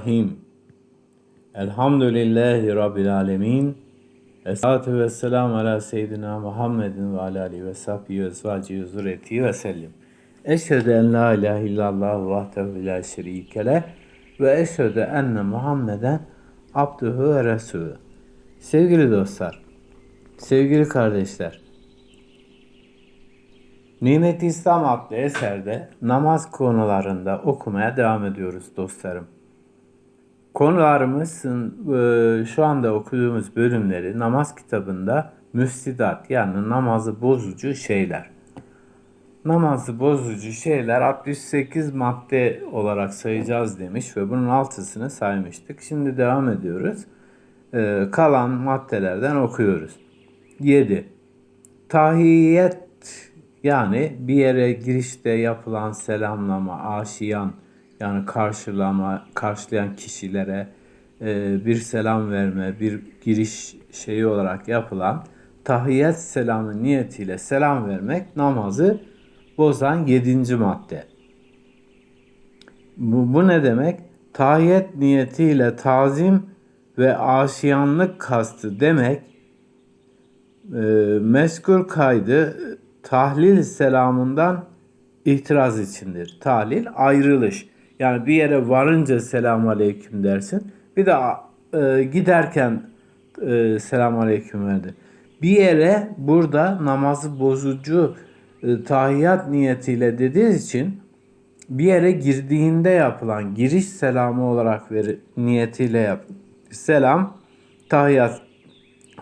Rahim. Elhamdülillahi Rabbil Alemin. Esselatu ve selamu ala seyyidina Muhammedin ve ala alihi ve sahbihi ve ezvacihi ve ve sellim. Eşhedü en la ilahe illallah vahdehu la şerike leh ve eşhedü enne Muhammeden abduhu ve resulü. Sevgili dostlar, sevgili kardeşler, Nimet İslam adlı eserde namaz konularında okumaya devam ediyoruz dostlarım. Konularımızın şu anda okuduğumuz bölümleri namaz kitabında müfsidat yani namazı bozucu şeyler. Namazı bozucu şeyler 68 madde olarak sayacağız demiş ve bunun altısını saymıştık. Şimdi devam ediyoruz. Kalan maddelerden okuyoruz. 7. Tahiyyet yani bir yere girişte yapılan selamlama, aşiyan yani karşılama, karşılayan kişilere e, bir selam verme, bir giriş şeyi olarak yapılan tahiyyet selamı niyetiyle selam vermek namazı bozan yedinci madde. Bu, bu ne demek? Tahiyyet niyetiyle tazim ve aşiyanlık kastı demek e, meskul kaydı tahlil selamından ihtiraz içindir. Tahlil ayrılış. Yani bir yere varınca selam aleyküm dersin. Bir de e, giderken e, selam aleyküm verdi. Bir yere burada namazı bozucu e, tahiyyat niyetiyle dediği için bir yere girdiğinde yapılan giriş selamı olarak veri, niyetiyle yap. Selam tahiyyat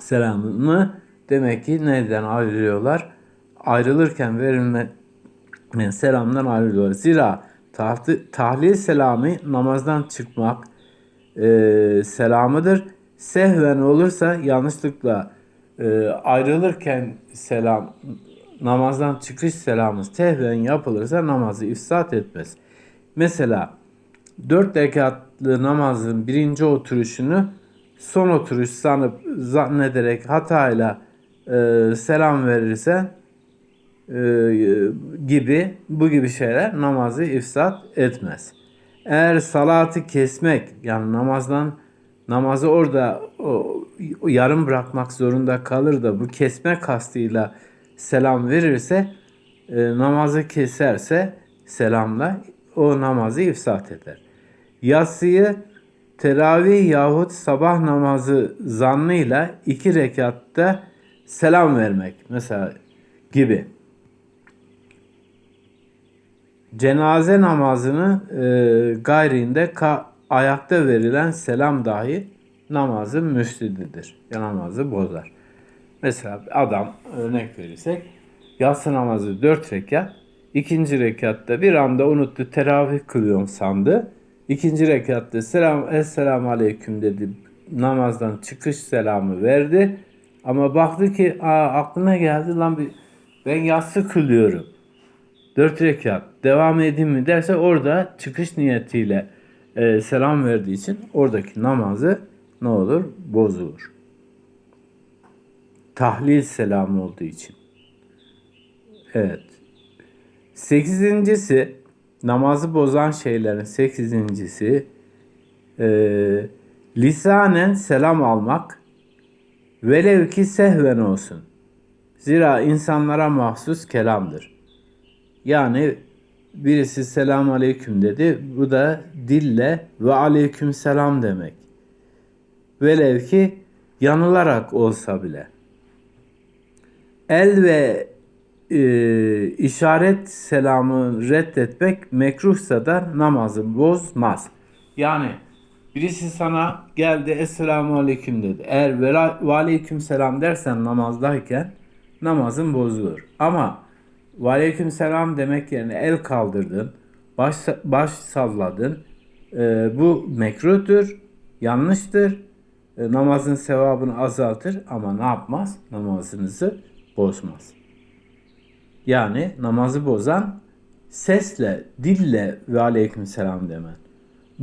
selamını demek ki neden ayrılıyorlar? Ayrılırken verilme selamdan ayrılıyorlar. Zira tahti, tahlil selamı namazdan çıkmak e, selamıdır. Sehven olursa yanlışlıkla e, ayrılırken selam namazdan çıkış selamı sehven yapılırsa namazı ifsat etmez. Mesela dört rekatlı namazın birinci oturuşunu son oturuş sanıp zannederek hatayla e, selam verirsen e, gibi bu gibi şeyler namazı ifsat etmez. Eğer salatı kesmek yani namazdan namazı orada o yarım bırakmak zorunda kalır da bu kesme kastıyla selam verirse e, namazı keserse selamla o namazı ifsat eder. Yatsıyı teravih yahut sabah namazı zannıyla iki rekatta selam vermek mesela gibi cenaze namazını e, gayrinde ka- ayakta verilen selam dahi namazın müfsididir. Ya namazı bozar. Mesela adam örnek verirsek yatsı namazı 4 rekat ikinci rekatta bir anda unuttu teravih kılıyorum sandı. İkinci rekatta selam esselamu aleyküm dedi namazdan çıkış selamı verdi. Ama baktı ki Aa, aklına geldi lan bir ben yatsı kılıyorum. 4 rekat devam edeyim mi derse orada çıkış niyetiyle e, selam verdiği için oradaki namazı ne olur? Bozulur. Tahlil selamı olduğu için. Evet. Sekizincisi namazı bozan şeylerin sekizincisi e, lisanen selam almak velev ki sehven olsun. Zira insanlara mahsus kelamdır. Yani birisi selam aleyküm dedi. Bu da dille ve aleyküm selam demek. Velev ki yanılarak olsa bile. El ve e, işaret selamı reddetmek mekruhsa da namazı bozmaz. Yani birisi sana geldi Esselamu Aleyküm dedi. Eğer ve Aleyküm Selam dersen namazdayken namazın bozulur. Ama ve aleyküm selam demek yerine el kaldırdın, baş, baş salladın. E, bu mekruhtur, yanlıştır. E, namazın sevabını azaltır ama ne yapmaz? Namazınızı bozmaz. Yani namazı bozan sesle, dille ve aleyküm selam demen.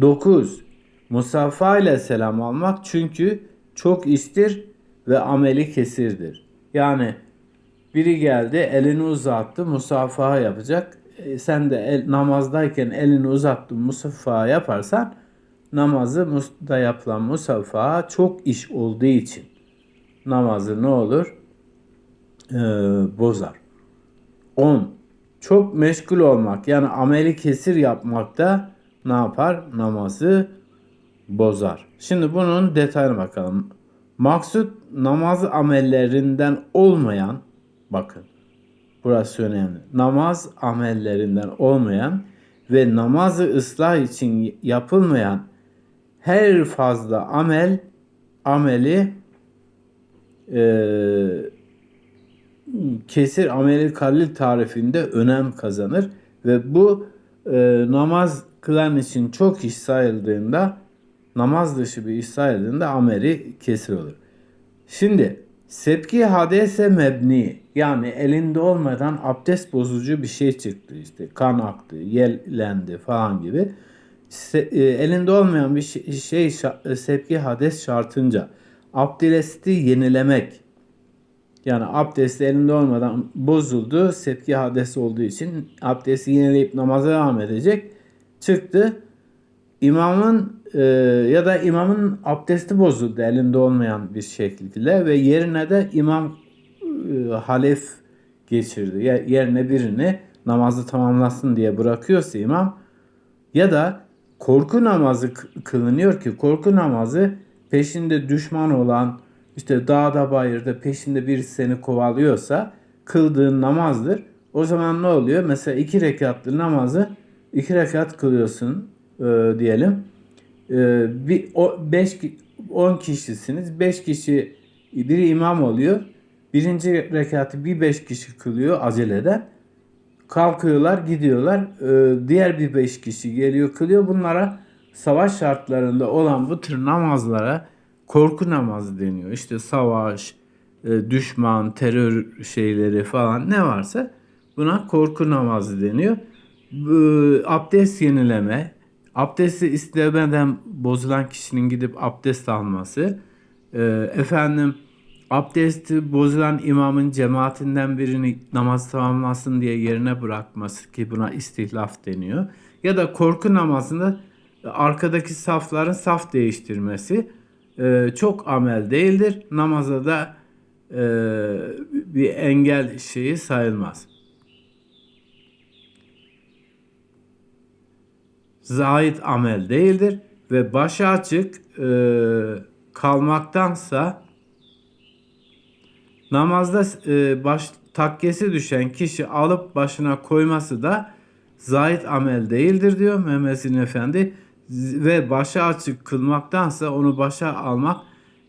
9. Musafa ile selam almak çünkü çok istir ve ameli kesirdir. Yani biri geldi elini uzattı musafaha yapacak. E, sen de el, namazdayken elini uzattın musafaha yaparsan namazı da yapılan musaffa çok iş olduğu için namazı ne olur? Ee, bozar. 10. Çok meşgul olmak yani ameli kesir yapmak da ne yapar? Namazı bozar. Şimdi bunun detayına bakalım. Maksut namaz amellerinden olmayan bakın burası önemli. Namaz amellerinden olmayan ve namazı ıslah için yapılmayan her fazla amel ameli e, kesir ameli kalil tarifinde önem kazanır ve bu e, namaz kılan için çok iş sayıldığında namaz dışı bir iş sayıldığında ameli kesir olur. Şimdi sepki hadese mebni yani elinde olmadan abdest bozucu bir şey çıktı işte kan aktı, yellendi falan gibi. Se, e, elinde olmayan bir şey, şey sepki hades şartınca abdesti yenilemek yani abdest elinde olmadan bozuldu. Sepki hades olduğu için abdesti yenileyip namaza devam edecek. Çıktı. İmamın e, ya da imamın abdesti bozuldu elinde olmayan bir şekilde ve yerine de imam e, halef geçirdi. Yerine birini namazı tamamlasın diye bırakıyorsa imam ya da korku namazı kılınıyor ki korku namazı peşinde düşman olan işte dağda bayırda peşinde birisi seni kovalıyorsa kıldığın namazdır. O zaman ne oluyor? Mesela iki rekatlı namazı iki rekat kılıyorsun e, diyelim. E, bir o, beş, on kişisiniz. Beş kişi biri imam oluyor. Birinci rekatı bir beş kişi kılıyor aceleden. Kalkıyorlar gidiyorlar. E, diğer bir beş kişi geliyor kılıyor. Bunlara savaş şartlarında olan bu tür namazlara korku namazı deniyor. İşte savaş, e, düşman, terör şeyleri falan ne varsa buna korku namazı deniyor. Abdest yenileme, abdesti istemeden bozulan kişinin gidip abdest alması, e, efendim abdesti bozulan imamın cemaatinden birini namaz tamamlasın diye yerine bırakması ki buna istihlaf deniyor. Ya da korku namazında arkadaki safların saf değiştirmesi e, çok amel değildir. Namaza da e, bir engel şeyi sayılmaz. Zahit amel değildir ve başı açık e, kalmaktansa namazda e, baş takkesi düşen kişi alıp başına koyması da zahit amel değildir diyor Mehmet Efendi ve başa açık kılmaktansa onu başa almak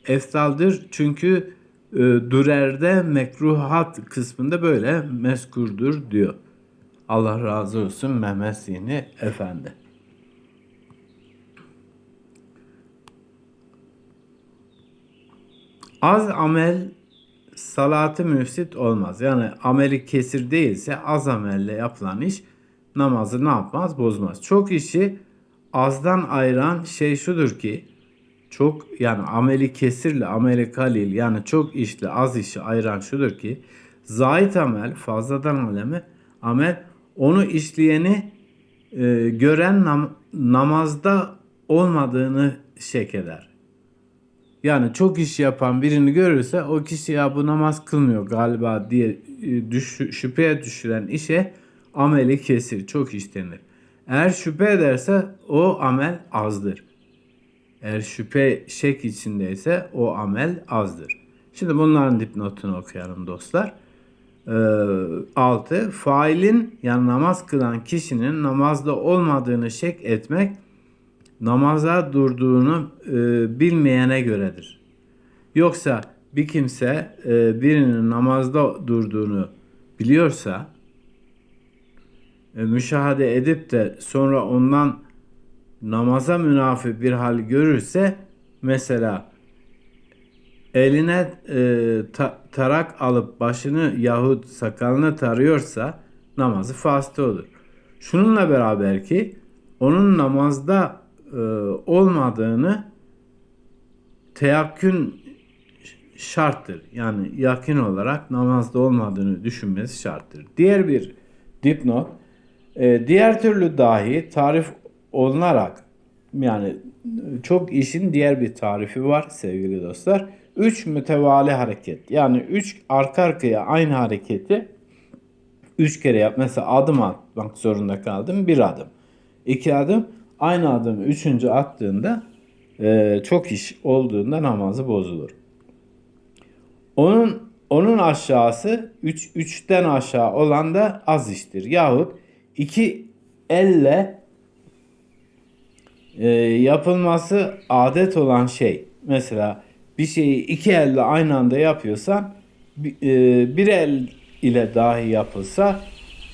eftaldır. Çünkü e, Dürer'de mekruhat kısmında böyle meskurdur diyor. Allah razı olsun Mehmet Efendi. Az amel salatı müfsit olmaz. Yani ameli kesir değilse az amelle yapılan iş namazı ne yapmaz? Bozmaz. Çok işi azdan ayıran şey şudur ki çok yani ameli kesirle ameli kalil yani çok işle az işi ayıran şudur ki zahit amel fazladan alemi amel onu işleyeni e, gören nam, namazda olmadığını şek eder. Yani çok iş yapan birini görürse o kişi ya bu namaz kılmıyor galiba diye e, düş, şüpheye düşüren işe ameli kesir çok iş denir. Eğer şüphe ederse o amel azdır. Eğer şüphe şek içindeyse o amel azdır. Şimdi bunların dipnotunu okuyalım dostlar. Ee, 6. Failin yani namaz kılan kişinin namazda olmadığını şek etmek namaza durduğunu e, bilmeyene göredir. Yoksa bir kimse e, birinin namazda durduğunu biliyorsa e, müşahede edip de sonra ondan namaza münafi bir hal görürse mesela eline e, ta, tarak alıp başını yahut sakalını tarıyorsa namazı faslı olur. Şununla beraber ki onun namazda e, olmadığını teyakkün şarttır. Yani yakın olarak namazda olmadığını düşünmesi şarttır. Diğer bir dipnot e, diğer türlü dahi tarif olunarak yani çok işin diğer bir tarifi var sevgili dostlar. 3 mütevali hareket. Yani 3 arka arkaya aynı hareketi 3 kere yap. Mesela adım atmak zorunda kaldım. Bir adım. iki adım. Aynı adımı üçüncü attığında e, çok iş olduğunda namazı bozulur. Onun onun aşağısı 3 üç, 3'ten aşağı olan da az iştir. Yahut iki elle e, yapılması adet olan şey. Mesela bir şeyi iki elle aynı anda yapıyorsan bi- e, bir el ile dahi yapılsa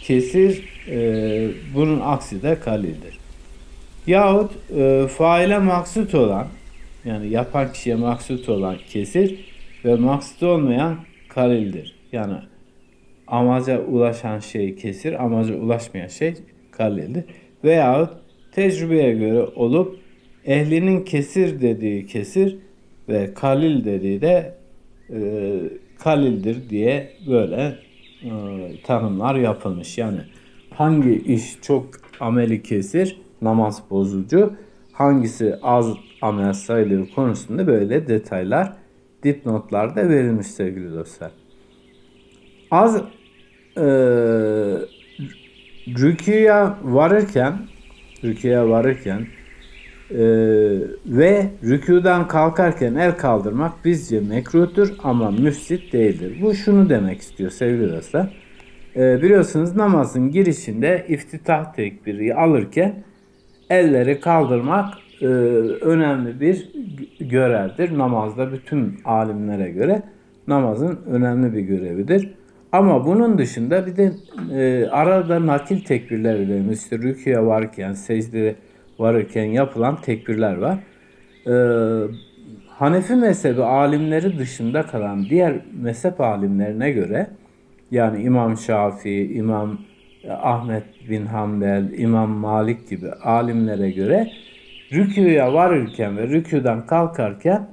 kesir e, bunun aksi de kalildir. Yahut e, faile maksut olan yani yapan kişiye maksut olan kesir ve maksut olmayan kalildir. Yani amaca ulaşan şey kesir, amaca ulaşmayan şey kalildir. Veyahut tecrübeye göre olup ehlinin kesir dediği kesir ve kalil dediği de e, kalildir diye böyle e, tanımlar yapılmış. Yani hangi iş çok ameli kesir, namaz bozucu, hangisi az amel sayılır konusunda böyle detaylar dipnotlarda verilmiş sevgili dostlar. Az e, rüküye varırken rüküye varırken e, ve rüküden kalkarken el kaldırmak bizce mekruhtur ama müfsit değildir. Bu şunu demek istiyor sevgili dostlar. E, biliyorsunuz namazın girişinde iftitah tekbiri alırken elleri kaldırmak e, önemli bir görevdir. Namazda bütün alimlere göre namazın önemli bir görevidir. Ama bunun dışında bir de e, arada nakil tekbirler önemli. İşte rüküye varken, secde varırken yapılan tekbirler var. E, Hanefi mezhebi alimleri dışında kalan diğer mezhep alimlerine göre yani İmam Şafii, İmam Ahmet bin Hanbel, İmam Malik gibi alimlere göre rüküye varırken ve rüküden kalkarken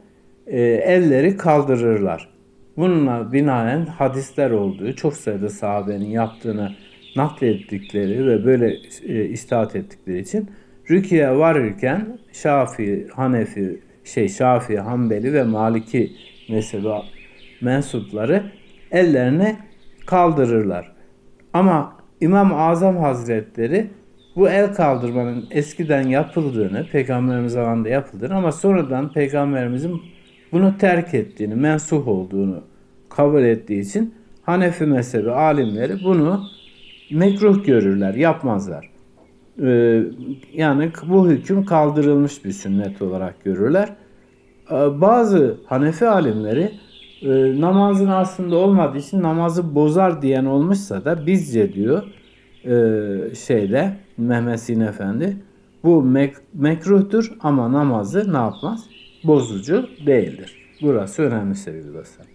e, elleri kaldırırlar. Bununla binaen hadisler olduğu, çok sayıda sahabenin yaptığını naklettikleri ve böyle e, istihat ettikleri için rüküye varırken Şafii, Hanefi, şey Şafii, Hanbeli ve Maliki mezhebi mensupları ellerini kaldırırlar. Ama İmam Azam Hazretleri bu el kaldırmanın eskiden yapıldığını, peygamberimiz zamanında yapıldığını ama sonradan peygamberimizin bunu terk ettiğini, mensuh olduğunu kabul ettiği için Hanefi mezhebi alimleri bunu mekruh görürler, yapmazlar. Ee, yani bu hüküm kaldırılmış bir sünnet olarak görürler. Ee, bazı Hanefi alimleri e, namazın aslında olmadığı için namazı bozar diyen olmuşsa da bizce diyor e, şeyde Mehmet Efendi bu mek mekruhtur ama namazı ne yapmaz? Bozucu değildir. Burası önemli sevgili dostlar.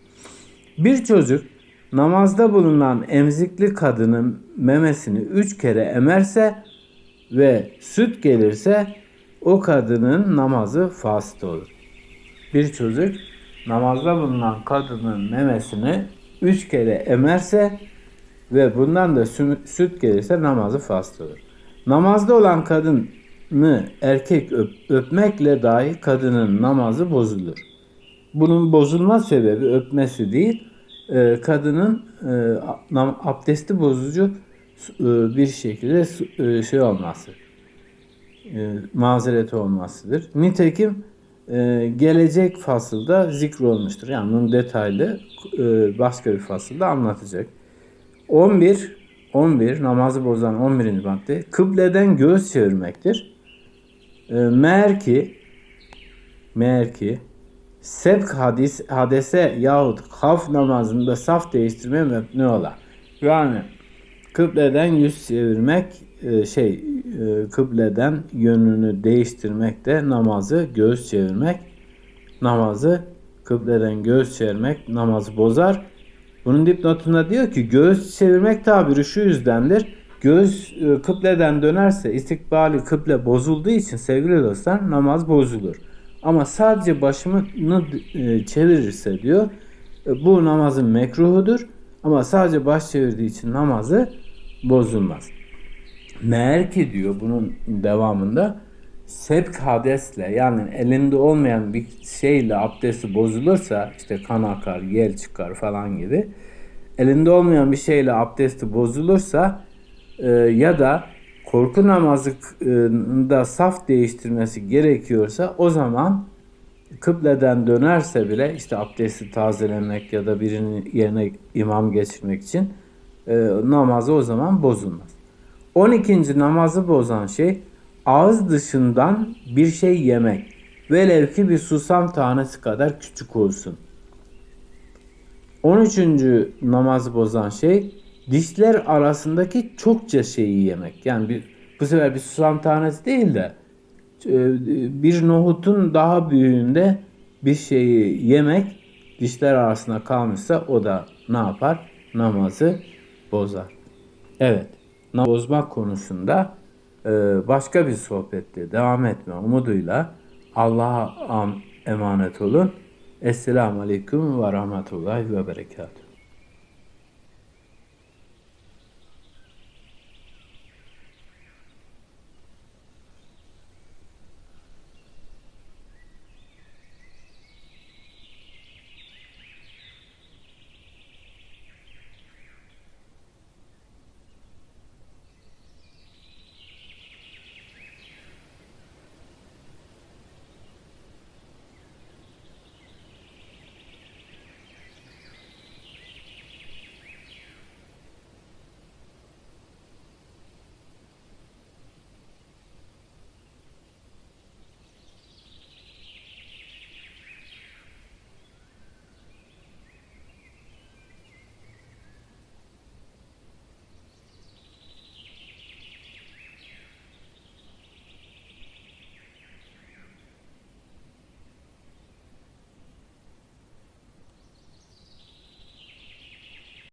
Bir çocuk namazda bulunan emzikli kadının memesini üç kere emerse ve süt gelirse o kadının namazı fasit olur. Bir çocuk namazda bulunan kadının memesini üç kere emerse ve bundan da süt gelirse namazı fasit olur. Namazda olan kadını erkek öp, öpmekle dahi kadının namazı bozulur. Bunun bozulma sebebi öpmesi değil, e, kadının e, abdesti bozucu e, bir şekilde e, şey olması, e, mazeret olmasıdır. Nitekim e, gelecek fasılda zikrolmuştur. Yani bunun detaylı e, başka bir fasılda anlatacak. 11 11 namazı bozan 11. madde kıbleden göz çevirmektir. E, meğer ki meğer ki sevk hadis, hadese yahut haf namazında saf değiştirme mebni ola. Yani kıbleden yüz çevirmek e, şey kıbleden yönünü değiştirmek de namazı göz çevirmek namazı kıbleden göz çevirmek namazı bozar. Bunun dipnotunda diyor ki göz çevirmek tabiri şu yüzdendir. Göz e, kıbleden dönerse istikbali kıble bozulduğu için sevgili dostlar namaz bozulur. Ama sadece başını e, çevirirse diyor e, bu namazın mekruhudur. Ama sadece baş çevirdiği için namazı bozulmaz. Meğer ki diyor bunun devamında Sebk hadesle yani elinde olmayan bir şeyle abdesti bozulursa işte kan akar, yel çıkar falan gibi elinde olmayan bir şeyle abdesti bozulursa e, ya da korku namazında saf değiştirmesi gerekiyorsa o zaman kıbleden dönerse bile işte abdesti tazelemek ya da birinin yerine imam geçirmek için e, namazı o zaman bozulmaz. 12. namazı bozan şey ağız dışından bir şey yemek. Velev ki bir susam tanesi kadar küçük olsun. 13. namazı bozan şey dişler arasındaki çokça şeyi yemek. Yani bir, bu sefer bir susam tanesi değil de e, bir nohutun daha büyüğünde bir şeyi yemek dişler arasında kalmışsa o da ne yapar? Namazı bozar. Evet, bozmak konusunda e, başka bir sohbette devam etme umuduyla Allah'a emanet olun. Esselamu Aleyküm ve Rahmetullahi ve Berekatuhu.